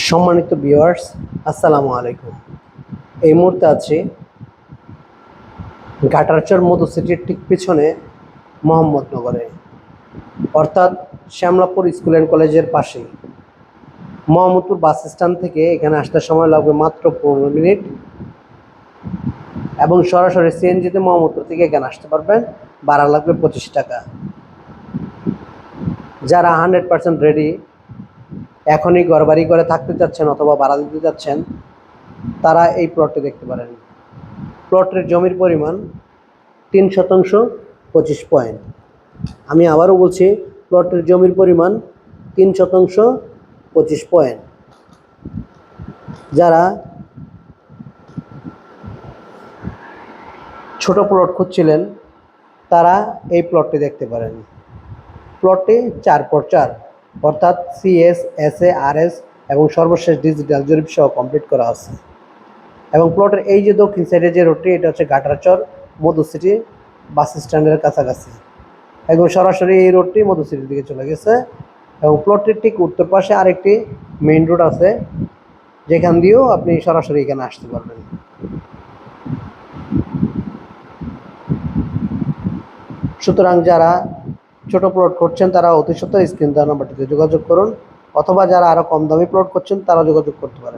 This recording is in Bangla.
সম্মানিত ভিউয়ার্স আসসালামু আলাইকুম। এই মুহূর্তে আছি ঘাটারচর মধু সিটির ঠিক পিছনে মোহাম্মদনগরে, অর্থাৎ শ্যামলাপুর স্কুল অ্যান্ড কলেজের পাশেই। মোহাম্মদপুর বাস স্ট্যান্ড থেকে এখানে আসতে সময় লাগবে মাত্র পনেরো মিনিট এবং সরাসরি সিএনজিতে মোহাম্মদপুর থেকে এখানে আসতে পারবেন, ভাড়া লাগবে পঁচিশ টাকা। যারা হান্ড্রেড পার্সেন্ট রেডি এখনই ঘরবাড়ি করে থাকতে চাচ্ছেন অথবা ভাড়া দিতে চাচ্ছেন, তারা এই প্লটটি দেখতে পারেন। প্লটের জমির পরিমাণ তিন শতাংশ পঁচিশ পয়েন্ট আমি আবারও বলছি প্লটের জমির পরিমাণ তিন শতাংশ পঁচিশ পয়েন্ট যারা ছোট প্লট খুঁজছিলেন, তারা এই প্লটটি দেখতে পারেন। প্লটটি চার পর চার। অর্থাৎ C S S A R S এবং সর্বশেষ ডিজিটাল জরিপ সহ কমপ্লিট করা আছে। এবং প্লটের এই যে দক্ষিণ সাইডে যে রোডটি এটা হচ্ছে গাটারচর মধু সিটি বাস স্ট্যান্ডের কাছাকাছি। এবং সরাসরি এই রোডটি মধু সিটির দিকে চলে গেছে। এবং প্লটটির ঠিক উত্তর পাশে আরেকটি মেইন রোড আছে, যেখান দিয়েও আপনি সরাসরি এখানে আসতে পারবেন। সুতরাং যারা ছোট প্লট করছেন তারা অতি সত্তর স্ক্রিন দেওয়া নাম্বারটিতে যোগাযোগ করুন, অথবা যারা আরও কম দামি প্লট করছেন তারা যোগাযোগ করতে পারেন।